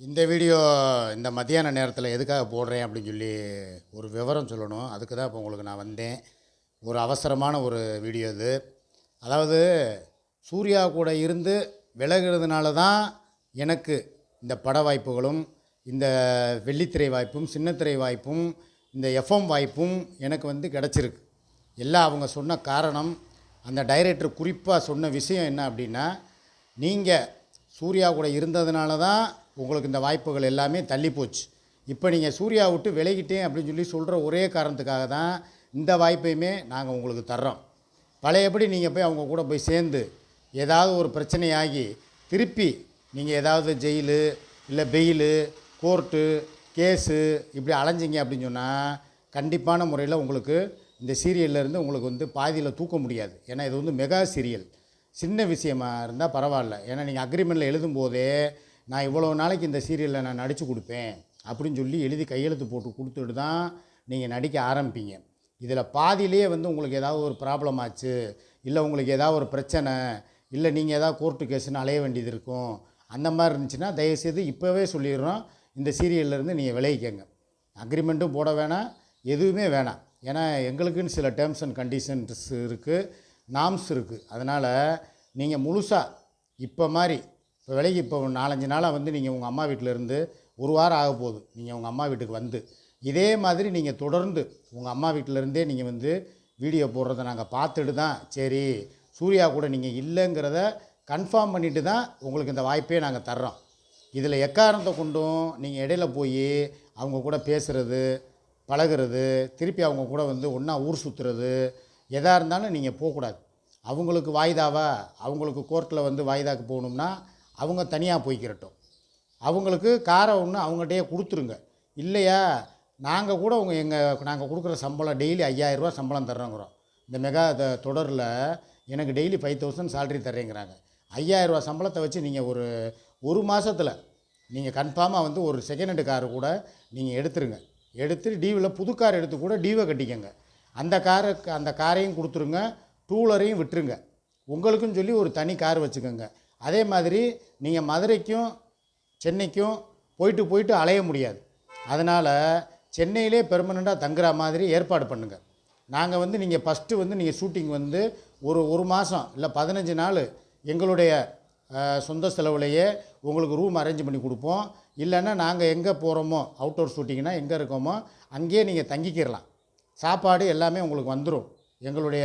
இந்த வீடியோ இந்த மத்தியான நேரத்தில் எதுக்காக போடுறேன் அப்படின்னு சொல்லி ஒரு விவரம் சொல்லணும். அதுக்கு தான் இப்போ உங்களுக்கு நான் வந்தேன். ஒரு அவசரமான ஒரு வீடியோ இது. அதாவது சூர்யா கூட இருந்து விலகிறதுனால தான் எனக்கு இந்த பட வாய்ப்புகளும் இந்த வெள்ளித்திரை வாய்ப்பும் சின்னத்திரை வாய்ப்பும் இந்த எஃப்எம் வாய்ப்பும் எனக்கு வந்து கிடச்சிருக்கு. எல்லாம் அவங்க சொன்ன காரணம் அந்த டைரக்டர் குறிப்பாக சொன்ன விஷயம் என்ன அப்படின்னா நீங்கள் சூர்யா கூட இருந்ததுனால தான் உங்களுக்கு இந்த வாய்ப்புகள் எல்லாமே தள்ளி போச்சு. இப்போ நீங்கள் சூர்யா விட்டு விலகிட்டேன் அப்படின்னு சொல்லி சொல்கிற ஒரே காரணத்துக்காக தான் இந்த வாய்ப்பையுமே நாங்கள் உங்களுக்கு தர்றோம். பழையபடி நீங்கள் போய் அவங்க கூட போய் சேர்ந்து ஏதாவது ஒரு பிரச்சனையாகி திருப்பி நீங்கள் ஏதாவது ஜெயிலு இல்லை பெயிலு கோர்ட்டு கேஸு இப்படி அலைஞ்சிங்க அப்படின்னு சொன்னால் கண்டிப்பான முறையில் உங்களுக்கு இந்த சீரியல்ல இருந்து உங்களுக்கு வந்து பாதியில் தூக்க முடியாது. ஏன்னா இது வந்து மெகா சீரியல். சின்ன விஷயமா இருந்தால் பரவாயில்ல. ஏன்னா நீங்கள் அக்ரிமெண்ட்டில் எழுதும்போதே நான் இவ்வளோ நாளைக்கு இந்த சீரியலில் நான் நடித்து கொடுப்பேன் அப்படின்னு சொல்லி எழுதி கையெழுத்து போட்டு கொடுத்துட்டு தான் நீங்கள் நடிக்க ஆரம்பிப்பீங்க. இதில் பாதியிலேயே வந்து உங்களுக்கு ஏதாவது ஒரு ப்ராப்ளம் ஆச்சு இல்லை உங்களுக்கு ஏதாவது ஒரு பிரச்சனை இல்லை நீங்கள் ஏதாவது கோர்ட்டு கேஸுன்னு அலைய வேண்டியது இருக்கும் அந்த மாதிரி இருந்துச்சுன்னா தயவுசெய்து இப்போவே சொல்லிடுறோம். இந்த சீரியல்லேருந்து நீங்கள் விளைவிக்கங்க அக்ரிமெண்ட்டும் போட வேணாம் எதுவுமே வேணாம். ஏன்னா எங்களுக்குன்னு சில டேர்ம்ஸ் அண்ட் கண்டிஷன்ஸ் இருக்குது நாம்ஸ் இருக்குது அதனால் நீங்கள் முழுசாக இப்போ மாதிரி இப்போ விலைக்கு இப்போ நாலஞ்சு நாளாக வந்து நீங்கள் உங்கள் அம்மா வீட்டிலேருந்து ஒரு வாரம் ஆக போகுது. நீங்கள் உங்கள் அம்மா வீட்டுக்கு வந்து. இதே மாதிரி நீங்கள் தொடர்ந்து உங்கள் அம்மா வீட்டிலேருந்தே நீங்கள் வந்து வீடியோ போடுறத நாங்கள் பார்த்துட்டு தான் சரி சூர்யா கூட நீங்கள் இல்லைங்கிறத கன்ஃபார்ம் பண்ணிட்டு தான் உங்களுக்கு இந்த வாய்ப்பே நாங்கள் தர்றோம். இதில் எக்காரணத்தை கொண்டும் நீங்கள் இடையில போய் அவங்க கூட பேசுகிறது பழகுறது திருப்பி அவங்க கூட வந்து ஒன்றா ஊர் சுற்றுறது எதாக இருந்தாலும் நீங்கள் போகக்கூடாது அவங்களுக்கு வாய்தாவா? அவங்களுக்கு கோர்ட்டில் வந்து வாய்தாக்கு போகணும்னா அவங்க தனியாக போய்க்கிறட்டும். அவங்களுக்கு காரை ஒன்று அவங்ககிட்டயே கொடுத்துருங்க. இல்லையா? நாங்கள் கூட உங்கள் எங்கள் நாங்கள் கொடுக்குற சம்பளம் டெய்லி ஐயாயிரரூவா சம்பளம் தர்றோங்கிறோம். இந்த மெகா த- தொடரில் எனக்கு டெய்லி ஃபைவ் தௌசண்ட் சேல்ரி தர்றேங்கிறாங்க. ஐயாயிரரூவா சம்பளத்தை வச்சு நீங்கள் ஒரு ஒரு மாதத்தில் நீங்கள் கன்ஃபார்மாக வந்து ஒரு செகண்ட் ஹேண்டு காரு கூட நீங்கள் எடுத்துருங்க. எடுத்து டிவியில் புது கார் எடுத்து கூட டீவை கட்டிக்கங்க. அந்த காரை அந்த காரையும் கொடுத்துருங்க. டூலரையும் விட்டுருங்க. உங்களுக்குன்னு சொல்லி ஒரு தனி கார் வச்சுக்கோங்க. அதே மாதிரி நீங்கள் மதுரைக்கும் சென்னைக்கும் போயிட்டு போயிட்டு அலைய முடியாது. அதனால் சென்னையிலே பெர்மனெண்ட்டாக தங்குற மாதிரி ஏற்பாடு பண்ணுங்கள் நாங்கள் வந்து நீங்கள் ஃபஸ்ட்டு வந்து நீங்கள் ஷூட்டிங் வந்து ஒரு ஒரு மாதம் இல்லை பதினஞ்சு நாள் எங்களுடைய சொந்த செலவுலையே உங்களுக்கு ரூம் அரேஞ்ச் பண்ணி கொடுப்போம். இல்லைன்னா நாங்கள் எங்கே போகிறோமோ அவுட்டோர் ஷூட்டிங்னா எங்கே இருக்கோமோ அங்கேயே நீங்கள் தங்கிக்கிறலாம் சாப்பாடு எல்லாமே உங்களுக்கு வந்துடும் எங்களுடைய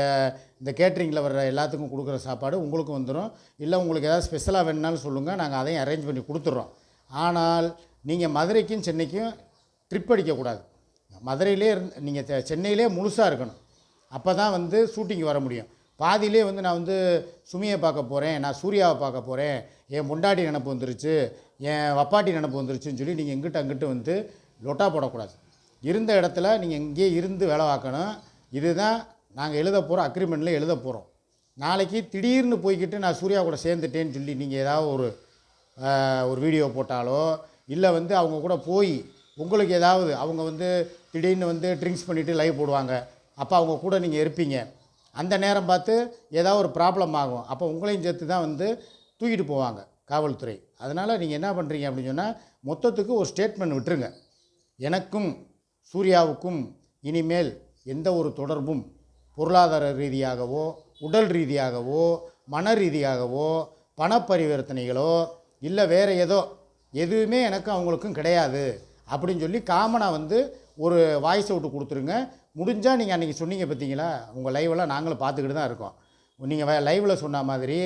இந்த கேட்ரிங்கில் வர்ற எல்லாத்துக்கும் கொடுக்குற சாப்பாடு உங்களுக்கும் வந்துடும். இல்லை உங்களுக்கு ஏதாவது ஸ்பெஷலாக வேணுனாலும் சொல்லுங்கள் நாங்கள் அதையும் அரேஞ்ச் பண்ணி கொடுத்துட்றோம். ஆனால் நீங்கள் மதுரைக்கும் சென்னைக்கும் ட்ரிப் அடிக்கக்கூடாது. மதுரையிலே இருந்து நீங்கள் சென்னையிலே முழுசாக இருக்கணும். அப்போ தான் வந்து ஷூட்டிங் வர முடியும். பாதியிலே வந்து நான் வந்து சுமியை பார்க்க போகிறேன் நான் சூர்யாவை பார்க்க போகிறேன் என் முண்டாட்டி நினப்பு வந்துருச்சு. என் வப்பாட்டி நினப்பு வந்துருச்சுன்னு சொல்லி நீங்கள் எங்கிட்ட அங்கிட்டு வந்து லொட்டா போடக்கூடாது. இருந்த இடத்துல நீங்கள் இங்கேயே இருந்து வேலை பார்க்கணும். இதுதான் நாங்கள் எழுத போகிறோம் அக்ரிமெண்ட்டில் எழுத போகிறோம் நாளைக்கு திடீர்னு போய்க்கிட்டு நான் சூர்யா கூட சேர்ந்துட்டேன்னு சொல்லி நீங்கள் ஏதாவது ஒரு ஒரு வீடியோ போட்டாலோ இல்லை வந்து அவங்க கூட போய் உங்களுக்கு ஏதாவது அவங்க வந்து திடீர்னு வந்து ட்ரிங்க்ஸ் பண்ணிவிட்டு லைவ் போடுவாங்க. அப்போ அவங்க கூட நீங்கள் இருப்பீங்க. அந்த நேரம் பார்த்து ஏதாவது ஒரு ப்ராப்ளம் ஆகும். அப்போ உங்களையும் சேர்த்து தான் வந்து தூக்கிட்டு போவாங்க காவல்துறை. அதனால் நீங்கள் என்ன பண்ணுறீங்க அப்படின்னு சொன்னால் மொத்தத்துக்கு ஒரு ஸ்டேட்மெண்ட் விட்டுருங்க. எனக்கும் சூர்யாவுக்கும் இனிமேல் எந்த ஒரு தொடர்பும் பொருளாதார ரீதியாகவோ உடல் ரீதியாகவோ மன ரீதியாகவோ பணப்பரிவர்த்தனைகளோ இல்லை வேறு ஏதோ எதுவுமே எனக்கும் அவங்களுக்கும் கிடையாது. அப்படின்னு சொல்லி காமனாக வந்து ஒரு வாய்ஸ் அவுட்டு கொடுத்துருங்க. முடிஞ்சால் நீங்கள் அன்றைக்கி சொன்னீங்க பார்த்தீங்களா உங்கள் லைவெல்லாம் நாங்களும் பார்த்துக்கிட்டு தான் இருக்கோம். நீங்கள் லைவில் சொன்ன மாதிரி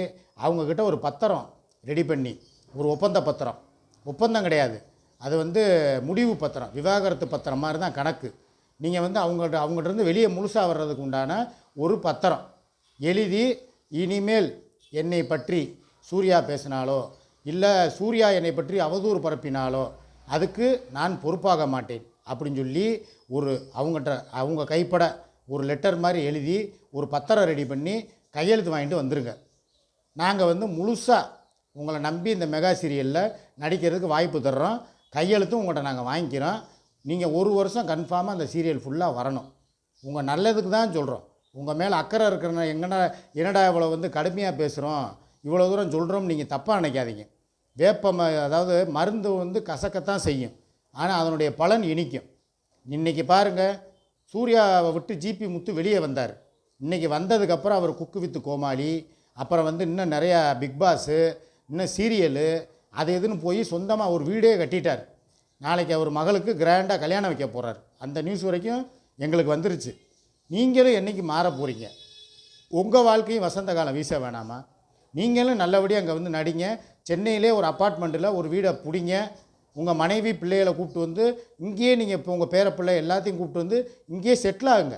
அவங்கக்கிட்ட ஒரு பத்திரம் ரெடி பண்ணி ஒரு ஒப்பந்த பத்திரம். ஒப்பந்தம் கிடையாது. அது வந்து முடிவு பத்திரம் விவாகரத்து பத்திரம் மாதிரி தான் கணக்கு. நீங்கள் வந்து அவங்கள்ட்ட அவங்கள்ட்ட இருந்து வெளியே முழுசாக வர்றதுக்கு உண்டான ஒரு பத்திரம். எழுதி இனிமேல் என்னை பற்றி சூர்யா பேசினாலோ இல்லை சூர்யா என்னை பற்றி அவதூறு பரப்பினாலோ அதுக்கு நான் பொறுப்பாக மாட்டேன். அப்படின்னு சொல்லி ஒரு அவங்ககிட்ட அவங்க கைப்பட ஒரு லெட்டர் மாதிரி எழுதி ஒரு பத்திரம் ரெடி பண்ணி கையெழுத்து வாங்கிட்டு வந்துருங்க. நாங்கள் வந்து முழுசாக உங்களை நம்பி இந்த மெகா சீரியலில் நடிக்கிறதுக்கு வாய்ப்பு தர்றோம். கையெழுத்தும் உங்கள்கிட்ட நாங்கள் வாங்கிக்கிறோம். நீங்கள் ஒரு வருஷம் கன்ஃபார்மாக அந்த சீரியல் ஃபுல்லாக வரணும். உங்கள் நல்லதுக்கு தான் சொல்கிறோம் உங்கள் மேலே அக்கறை இருக்கிற எங்கடா என்னடா இவ்வளோ வந்து கடுமையாக பேசுகிறோம் இவ்வளோ தூரம் சொல்கிறோம் நீங்கள் தப்பாக நினைக்காதீங்க. வேப்ப ம அதாவது மருந்து வந்து கசக்கத்தான் செய்யும். ஆனால் அதனுடைய பலன் இனிக்கும். இன்றைக்கி பாருங்கள் சூர்யாவை விட்டு ஜிபி முத்து வெளியே வந்தார். இன்றைக்கி வந்ததுக்கப்புறம் அவர் குக்கு வித்து கோமாளி அப்புறம் வந்து இன்னும் நிறையா பிக் பாஸு இன்னும் சீரியலு அது எதுன்னு போய் சொந்தமாக ஒரு வீடே கட்டிட்டார். நாளைக்கு அவர் மகளுக்கு கிராண்டாக கல்யாணம் வைக்க போகிறார் அந்த நியூஸ் வரைக்கும் எங்களுக்கு வந்துருச்சு. நீங்களும் என்றைக்கு மாற போகிறீங்க உங்கள் வாழ்க்கையும் வசந்த காலம் வீச வேணாமா? நீங்களும் நல்லபடியாக அங்கே வந்து நடிங்க. சென்னையிலே ஒரு அப்பார்ட்மெண்ட்டில் ஒரு வீடை பிடிங்க. உங்கள் மனைவி பிள்ளைகளை கூப்பிட்டு வந்து இங்கேயே நீங்கள் இப்போ உங்கள் பேர பிள்ளை எல்லாத்தையும் கூப்பிட்டு வந்து இங்கேயே செட்டில் ஆகுங்க.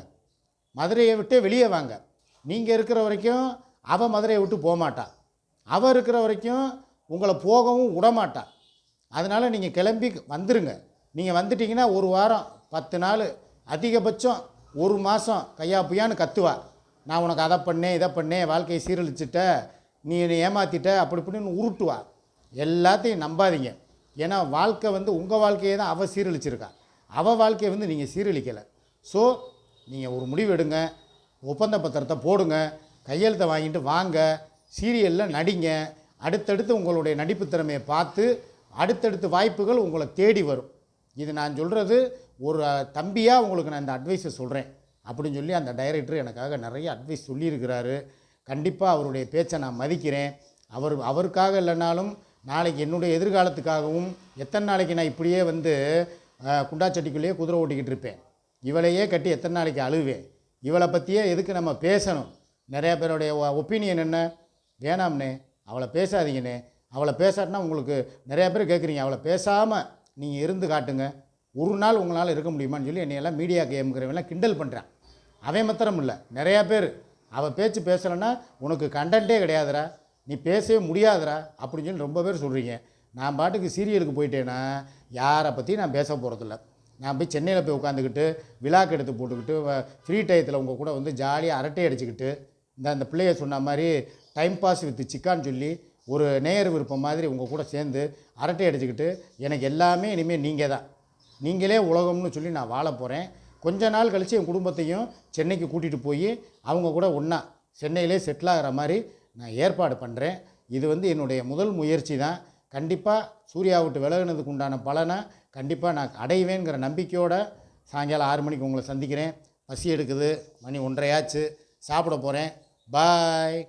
மதுரையை விட்டு வெளியே வாங்க. நீங்கள் இருக்கிற வரைக்கும் அவள் மதுரையை விட்டு போக அவள் இருக்கிற வரைக்கும் உங்களை போகவும் விடமாட்டா. அதனால் நீங்கள் கிளம்பி வந்துடுங்க நீங்கள் வந்துட்டிங்கன்னா ஒரு வாரம் பத்து நாள் அதிகபட்சம் ஒரு மாதம் கையா புயான்னு கத்துவா. நான் உனக்கு அதை பண்ணேன் இதை பண்ணேன் வாழ்க்கையை சீரழிச்சிட்ட நீ என்னை ஏமாற்றிட்ட அப்படி இப்படின்னு உருட்டுவா. எல்லாத்தையும் நம்பாதீங்க. ஏன்னா வாழ்க்கை வந்து உங்கள் வாழ்க்கையை தான் அவள் சீரழிச்சிருக்கா. அவள் வாழ்க்கையை வந்து நீங்கள் சீரழிக்கலை. ஸோ நீங்கள் ஒரு முடிவு எடுங்க. ஒப்பந்த பத்திரத்தை போடுங்க. கையெழுத்தை வாங்கிட்டு வாங்க. சீரியலில் நடிங்க. அடுத்தடுத்து உங்களுடைய நடிப்பு திறமையை பார்த்து அடுத்தடுத்து வாய்ப்புகள் உங்களை தேடி வரும். இது நான் சொல்கிறது ஒரு தம்பியாக உங்களுக்கு நான் இந்த அட்வைஸை சொல்கிறேன் அப்படின்னு சொல்லி அந்த டைரக்டர் எனக்காக நிறைய அட்வைஸ் சொல்லியிருக்கிறாரு. கண்டிப்பாக அவருடைய பேச்சை நான் மதிக்கிறேன். அவர் அவருக்காக இல்லைனாலும் நாளைக்கு என்னுடைய எதிர்காலத்துக்காகவும் எத்தனை நாளைக்கு நான் இப்படியே வந்து குண்டாச்சட்டிக்குள்ளேயே குதிரை ஓட்டிக்கிட்டு இருப்பேன். இவளையே கட்டி எத்தனை நாளைக்கு அழுவேன். இவளை பற்றியே எதுக்கு நம்ம பேசணும்? நிறைய பேருடைய ஒப்பீனியன் என்ன? வேணாம்னே. அவளை பேசாதீங்கண்ணே அவளை பேசாட்டினா உங்களுக்கு நிறையா பேர் கேட்குறீங்க. அவளை பேசாமல் நீங்கள் இருந்து காட்டுங்க. ஒரு நாள் உங்களால் இருக்க முடியுமான்னு சொல்லி என்னையெல்லாம் மீடியா கேமுங்கிறவெல்லாம் கிண்டல் பண்ணுறான் அவன் மாத்திரம் இல்லை நிறையா பேர். அவள் பேச்சு பேசலைன்னா உனக்கு கண்டென்ட்டே கிடையாதுடா. நீ பேசவே முடியாதுடா அப்படின்னு சொல்லி ரொம்ப பேர் சொல்கிறீங்க நான் பாட்டுக்கு சீரியலுக்கு போயிட்டேன்னா யாரை பற்றி நான் பேச போகிறதில்ல நான் போய் சென்னையில் போய் உட்காந்துக்கிட்டு விழாக்கு எடுத்து போட்டுக்கிட்டு ஃப்ரீ டயத்தில் உங்கள் கூட வந்து ஜாலியாக அரட்டை அடிச்சுக்கிட்டு இந்த அந்த பிள்ளைய சொன்ன மாதிரி டைம் பாஸ் வித் சிக்கான்னு சொல்லி ஒரு நேயர் விருப்பம் மாதிரி உங்கள் கூட சேர்ந்து அரட்டை அடிச்சுக்கிட்டு எனக்கு எல்லாமே இனிமேல் நீங்கள் தான். நீங்களே உலகம்னு சொல்லி நான் வாழ போகிறேன் கொஞ்ச நாள் கழித்து என் குடும்பத்தையும் சென்னைக்கு கூட்டிகிட்டு போய் அவங்க கூட ஒன்றா சென்னையிலே செட்டில் ஆகிற மாதிரி நான் ஏற்பாடு பண்ணுறேன் இது வந்து என்னுடைய முதல் முயற்சி தான். கண்டிப்பாக சூர்யா விட்டு விலகுனதுக்கு உண்டான பலனை கண்டிப்பாக நான் அடைவேங்கிற நம்பிக்கையோடு சாயங்காலம் ஆறு மணிக்கு உங்களை சந்திக்கிறேன். பசி எடுக்குது மணி ஒன்றரையாச்சு. சாப்பிட போகிறேன் பாய்